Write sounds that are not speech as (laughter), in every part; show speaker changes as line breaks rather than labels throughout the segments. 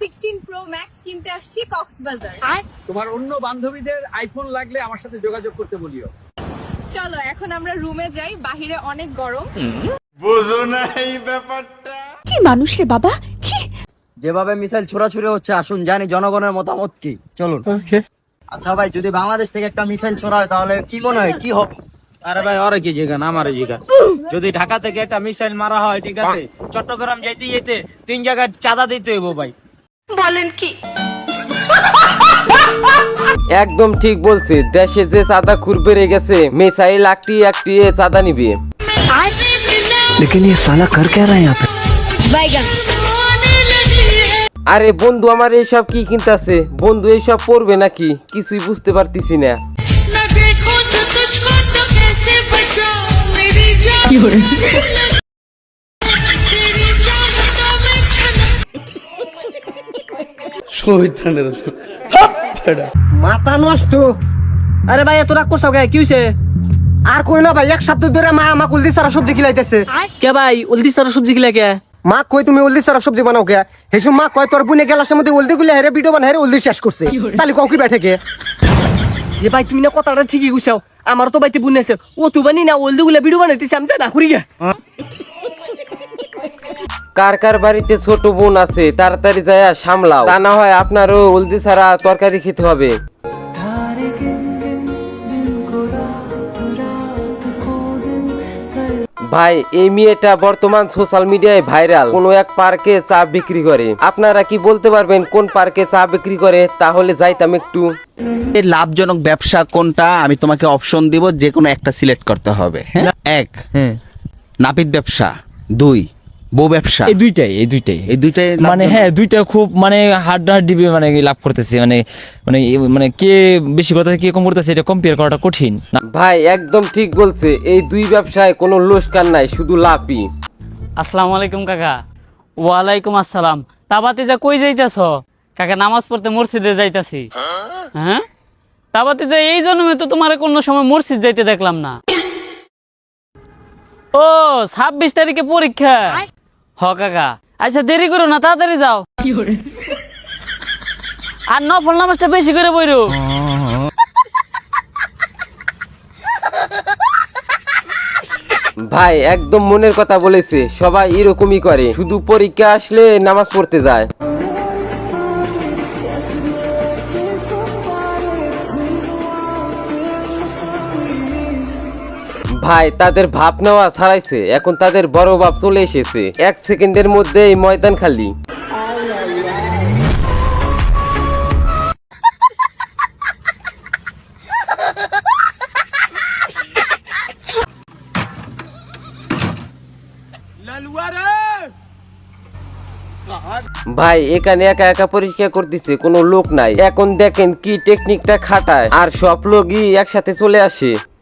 Sixteen pro max কিনতে আসছি কক্সবাজার।
তোমার অন্য বান্ধবীদের আইফোন লাগলে আমার সাথে যোগাযোগ করতে বলিও।
চলো এখন আমরা রুমে যাই বাহিরে অনেক গরম।
কি মানুষ রে বাবা?
যেভাবে মিসাইল ছোড়াছুড়ি হচ্ছে আসুন জানি জনগণের মতামত কি। চলুন। আচ্ছা ভাই যদি বাংলাদেশ থেকে একটা মিসাইল ছোড়া হয় তাহলে কি মনে হয় কি হবে?
আরে ভাই ওরে কি জিগান আমারে জিগান যদি ঢাকা থেকে একটা মিসাইল মারা হয় ঠিক আছে চট্টগ্রাম যাইতে যেতে তিন জায়গায় চাঁদা দিতে হইব ভাই।
একদম ঠিক বলছে দেশে যে চাঁদা খুর বেড়ে গেছে মিসাইল একটি একটি এ চাঁদা নিবে। আরে বন্ধু আমার এইসব কি কিনতাছে? বন্ধু এইসব পড়বে নাকি? কিছুই বুঝতে পারতেছি না।
न
মাথা নষ্ট।
আরে ভাই এত রাগ করছ কি হইছে?
আর কই না ভাই এক সপ্তাহ ধরে মা আমাকে উল্দি সারা সবজি খিলাইতেছে।
কে ভাই উল্দি সারা সবজি গিলা কে?
মা কই তুমি উল্দি সারা সবজি বানাও কে? হেসু মা কয় তোর বুনে গেলাসের মধ্যে উল্দি গুলে হেরে ভিডিও বানা হেরে উল্দি শেষ করছে। তাহলে কাউ কি বেঠে কে?
এ ভাই তুমি না কথাটা ঠিকই গুছাও আমার তো বাইতে বুনেছে ও তু বানি না ওলদি গুলা ভিডিও বানাইতেছি আমি না করি গে।
কার কার বাড়িতে ছোট বোন আছে তাড়াতাড়ি যায় সামলাও। তা না হয় আপনারও হলদি ছাড়া তরকারি খেতে হবে। ভাই এই মেয়েটা বর্তমান সোশ্যাল মিডিয়ায় ভাইরাল কোন এক পার্কে চা বিক্রি করে। আপনারা কি বলতে পারবেন কোন পার্কে চা বিক্রি করে? তাহলে যাইতাম একটু।
লাভজনক ব্যবসা কোনটা? আমি তোমাকে অপশন দিব যে কোনো একটা সিলেক্ট করতে হবে হ্যাঁ? এক।
হ্যাঁ।
নাপিত ব্যবসা। দুই। বউ ব্যবসা?
এই দুইটাই এই দুইটাই।
এই দুইটাই
মানে হ্যাঁ দুইটা খুব মানে হার্ড হার্ড ডিবে মানে লাভ করতেছে মানে মানে মানে কে বেশি কথা কে কম করতেছে এটা কম্পেয়ার করাটা কঠিন।
ভাই একদম ঠিক বলছে এই দুই ব্যবসায় কোনো লোসকান নাই শুধু লাভই।
আসসালামু আলাইকুম কাকা। ওয়ালাইকুম আসসালাম। তাবাতে যা কই যাইতাছ? কাকা নামাজ পড়তে মসজিদে যাইতাছি। হ্যাঁ? তাবাতে যা এই জন্মে তো তোমার কোনো সময় মসজিদ যাইতে দেখলাম না। ও ছাব্বিশ তারিখে পরীক্ষা। হ, কাকা। আচ্ছা দেরি করো না, তাড়াতাড়ি যাও। আর নফল নামাজটা বেশি করে বইরো
ভাই, একদম মনের কথা বলেছে, সবাই এরকমই করে। শুধু পরীক্ষা আসলে নামাজ পড়তে যায়। ভাই, তাদের ভাব নেওয়া ছাড়াইছে এখন তাদের বড় বাপ চলে এসেছে। এক সেকেন্ডের মধ্যে এই ময়দান খালি। ভাই, এখানে একা একা পরিষ্কার করতেছে, কোনো লোক নাই। এখন দেখেন কি টেকনিকটা খাটায়। আর সব লোকই একসাথে চলে আসে।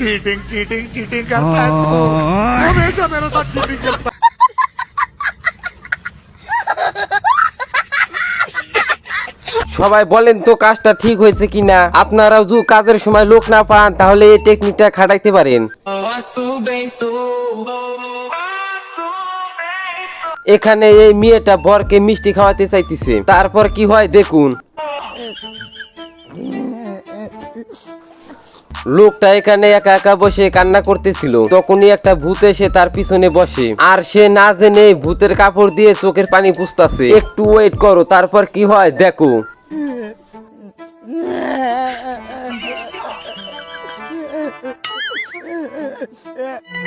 जा रे
সবাই বলেন তো কাজটা ঠিক হয়েছে কিনা? আপনারাও যদি কাজের সময় লোক না পান তাহলে এই টেকনিকটা খাটাইতে পারেন। এখানে এই মেয়েটা বরকে মিষ্টি খাওয়াতে চাইতেছে। তারপর কি হয় দেখুন। লোকটা এখানে একা একা বসে কান্না করতেছিল। তখনই একটা ভূত এসে তার পিছনে বসে। আর সে না জেনে ভূতের কাপড় দিয়ে চোখের পানি পুষতাছে একটু ওয়েট করো, তারপর কি হয় দেখো। (laughs)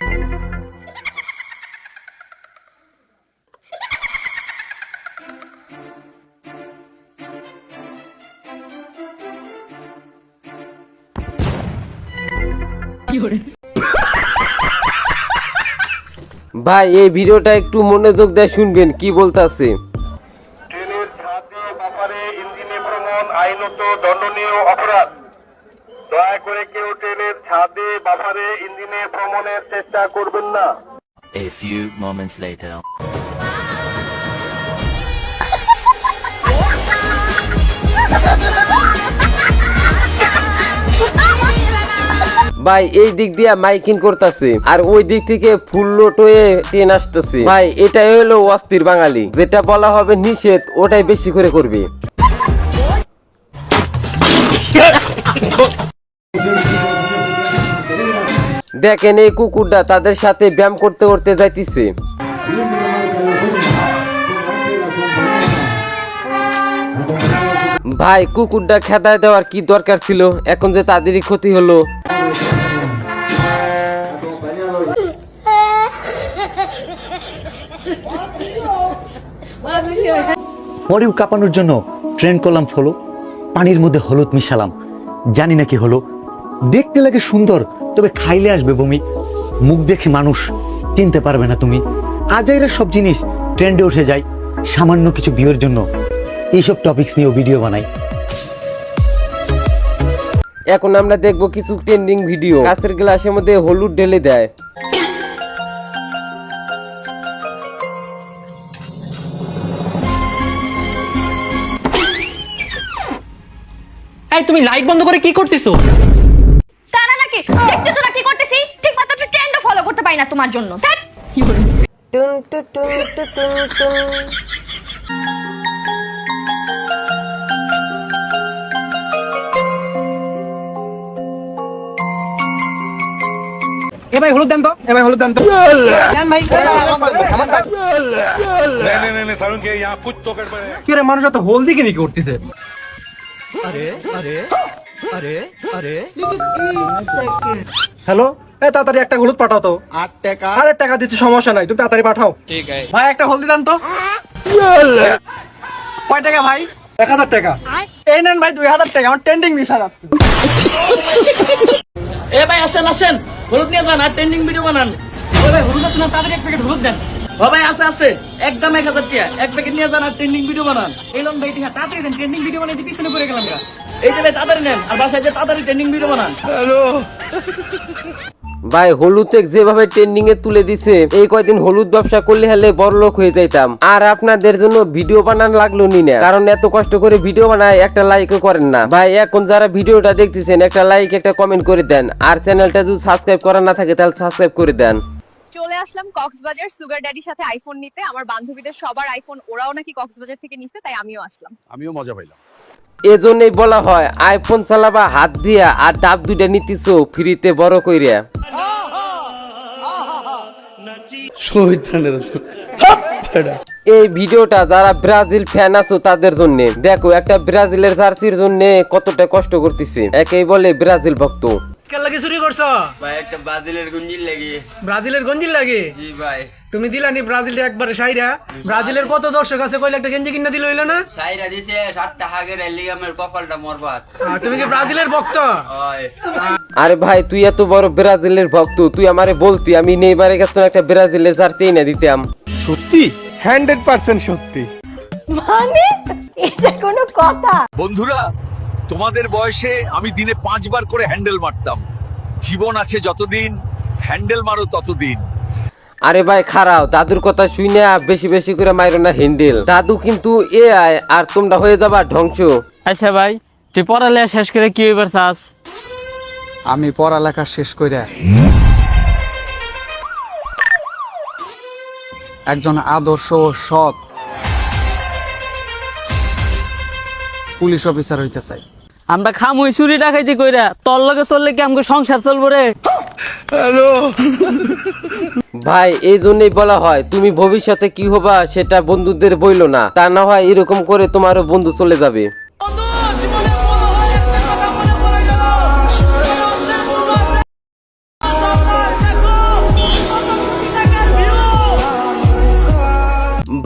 ভাই এই ভিডিওটা একটু মনোযোগ দিয়ে শুনবেন কি বলতাছে?
ট্রেনের ছাদে ব্যাপারে ইঞ্জিনে ভ্রমণ আইনত দণ্ডনীয় অপরাধ। দয়া করে কেউ ট্রেনের ছাদে ব্যাপারে ইঞ্জিনে ভ্রমণের চেষ্টা করবেন না।
A few moments later.
ভাই, এই দিক দিয়ে মাইকিং করতেছে। আর ওই দিক থেকে ফুল লোট হয়ে ট্রেন আসতেছে। ভাই এটা হলো অস্থির বাঙালি। যেটা বলা হবে নিষেধ, ওটাই বেশি করে করবে। দেখেন, এই কুকুরটা তাদের সাথে ব্যায়াম করতে করতে যাইতেছে। ভাই, কুকুরটা খেদায় দেওয়ার কি দরকার ছিল? এখন যে তাদেরই ক্ষতি হলো।
মরিউ কাঁপানোর জন্য ট্রেন করলাম ফলো। পানির মধ্যে হলুদ মিশালাম। জানি না কি হলো। দেখতে লাগে সুন্দর, তবে খাইলে আসবে বমি। মুখ দেখে মানুষ চিনতে পারবে না তুমি। আজাইরা সব জিনিস ট্রেন্ডে উঠে যায়, সামান্য কিছু বিয়ের জন্য। এইসব টপিকস নিয়েও ভিডিও বানাই।
এখন আমরা দেখব কিছু ট্রেন্ডিং ভিডিও কাঁচের গ্লাসের মধ্যে হলুদ ঢেলে দেয়।
এই তুমি লাইট বন্ধ করে কি করতেছো?
কারা নাকি? দেখতেছো না কি করতেছি? ঠিক মতো একটু ট্রেন্ড ফলো করতে পারি না তোমার জন্য। ধ্যাৎ।
এ ভাই হলুদ দেন তো এ ভাই হলুদ দেন তো। দেন ভাই কি রে মানুষ এত হলদি কিনে কি করতেছে? হ্যালো এ তাড়াতাড়ি একটা হলুদ পাঠাও তো। আট টাকা। আরে টাকা দিচ্ছি সমস্যা নাই তুমি তাড়াতাড়ি পাঠাও। ঠিক আছে। ভাই একটা হলদি দেন তো। কয় টাকা ভাই? এক হাজার টাকা। এই নেন ভাই দুই হাজার টাকা আমার ট্রেন্ডিং মিশা যাচ্ছে
এ ভাই আসেন আসেন। হলুদ নিয়ে যান আর ট্রেন্ডিং ভিডিও বানান। ও ভাই হলুদ আছে না তাড়াতাড়ি এক প্যাকেট হলুদ দেন। ভাই আছে আছে। একদম এক হাজার টাকা এক প্যাকেট নিয়ে যান আর ট্রেন্ডিং ভিডিও বানান। এই ভাই টিকা তাড়াতাড়ি দেন ট্রেন্ডিং ভিডিও বানাইতে পিছনে পড়ে গেলাম গা। এই যে ভাই তাড়াতাড়ি নেন আর বাসায় যে তাড়াতাড়ি ট্রেন্ডিং ভিডিও বানান।
ভাই হলুদ এক যেভাবে ট্রেন্ডিং এ তুলে দিছে এই কয়দিন হলুদ ব্যবসা করলে হলে বড় লোক হয়ে যাইতাম। আর আপনাদের জন্য ভিডিও বানান লাগল নি না কারণ এত কষ্ট করে ভিডিও বানায় একটা লাইকও করেন না। ভাই এখন যারা ভিডিওটা দেখতেছেন একটা লাইক একটা কমেন্ট করে দেন। আর চ্যানেলটা যদি সাবস্ক্রাইব করা না থাকে তাহলে সাবস্ক্রাইব করে দেন।
চলে আসলাম কক্সবাজার সুগার ড্যাডির সাথে আইফোন নিতে। আমার বান্ধবীদের সবার আইফোন ওরাও নাকি কক্সবাজার থেকে নিছে তাই আমিও আসলাম। আমিও মজা পাইলাম।
এজন্যই বলা হয় আইফোন চালাবা হাত দিয়া আর ডাব দুইটা নিতেছো ফ্রিতে বড় কইরা। এই ভিডিওটা যারা ব্রাজিল ফ্যান আছো তাদের জন্য দেখো একটা ব্রাজিলের জার্সির জন্য কতটা কষ্ট করতেছে। একেই বলে ব্রাজিল ভক্ত।
লাগে চুরি করছ?
ভাই একটা ব্রাজিলের গুঞ্জিল লাগে।
ব্রাজিলের গঞ্জিল লাগে?
জি ভাই।
তুমি দিলানি ব্রাজিল একবারে সাইরা। ব্রাজিলের কত দর্শক আছে কইলে একটা গেঞ্জি কিনা দিল হইল না?
সাইরা দিছে সাতটা হাগের লিগামের কপালটা মরবাত
তুমি কি ব্রাজিলের ভক্ত?
আরে ভাই তুই এত বড় ব্রাজিলের ভক্ত তুই আমারে বলতি আমি নেইমারের কাছে একটা ব্রাজিলের জার্সি এনে দিতাম।
সত্যি? হান্ড্রেড পার্সেন্ট সত্যি।
মানে? এটা কোনো কথা।
বন্ধুরা তোমাদের বয়সে আমি দিনে পাঁচবার করে হ্যান্ডেল মারতাম। জীবন আছে যতদিন হ্যান্ডেল মারো ততদিন।
আরে ভাই খারাও দাদুর কথা শুই না বেশি বেশি করে মাইরো না হ্যান্ডেল। দাদু কিন্তু এ আয় আর তোমরা হয়ে যাবা ধ্বংস।
আচ্ছা ভাই তুই পড়ালেখা শেষ করে কি হইবার চাস?
আমি পড়ালেখা শেষ করে একজন আদর্শ সৎ পুলিশ অফিসার হইতে চাই।
আমরা খাম খামুই চুরি ডাকাইতে কইরা তোর লগে চললে কি আমাকে সংসার চলবো রে?
ভাই এই জন্যই বলা হয় তুমি ভবিষ্যতে কি হবা সেটা বন্ধুদের বইলো না। তা না হয় এরকম করে তোমারও বন্ধু চলে যাবে।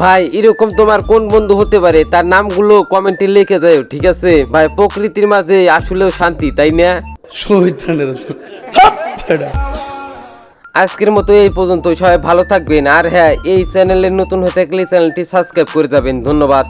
ভাই এরকম তোমার কোন বন্ধু হতে পারে? তার নামগুলো কমেন্টে লিখে যায় ঠিক আছে? ভাই প্রকৃতির মাঝে আসলেও শান্তি তাই না? আজকের মতো এই পর্যন্ত সবাই ভালো থাকবেন। আর হ্যাঁ এই চ্যানেলে নতুন হতে থাকলে চ্যানেলটি সাবস্ক্রাইব করে যাবেন। ধন্যবাদ।